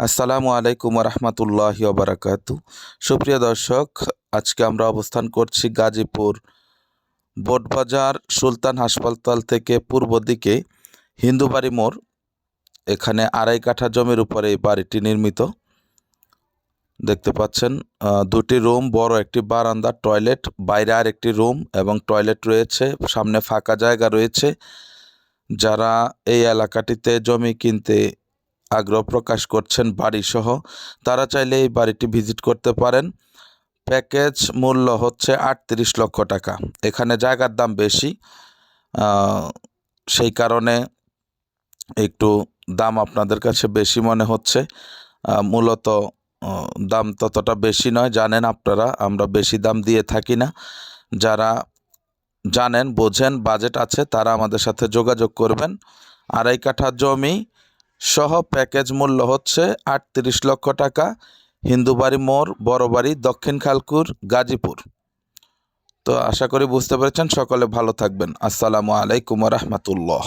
আসসালামু আলাইকুম রহমতুল্লাহ বারাকাতু সুপ্রিয় দর্শক, আজকে আমরা অবস্থান করছি গাজীপুর বোটবাজার সুলতান হাসপাতাল থেকে পূর্ব দিকে হিন্দুবাড়ি মোড়। এখানে আড়াই কাঠা জমির উপরে এই বাড়িটি নির্মিত। দেখতে পাচ্ছেন দুটি রুম, বড় একটি বারান্দা, টয়লেট, বাইরে আর একটি রুম এবং টয়লেট রয়েছে, সামনে ফাঁকা জায়গা রয়েছে। যারা এই এলাকাটিতে জমি কিনতে আগ্রহ প্রকাশ করছেন বাড়িসহ। তারা চাইলে এই বাড়িটি ভিজিট করতে পারেন। প্যাকেজ মূল্য হচ্ছে আটত্রিশ লক্ষ টাকা। এখানে জায়গার দাম বেশি। সেই কারণে একটু দাম আপনাদের কাছে বেশি মনে হচ্ছে। মূলত দাম ততটা বেশি নয়। জানেন আপনারা, আমরা বেশি দাম দিয়ে থাকি না। যারা জানেন, বোঝেন, বাজেট আছে, তারা আমাদের সাথে যোগাযোগ করবেন। আড়াই কাঠা জমি সহ প্যাকেজ মূল্য হচ্ছে আটত্রিশ লক্ষ টাকা, হিন্দুবাড়ি মোড়, বড়বাড়ি, দক্ষিণ খালকুর, গাজীপুর। তো আশা করি বুঝতে পেরেছেন, সকলে ভালো থাকবেন। আসসালামু আলাইকুম রহমতুল্লাহ।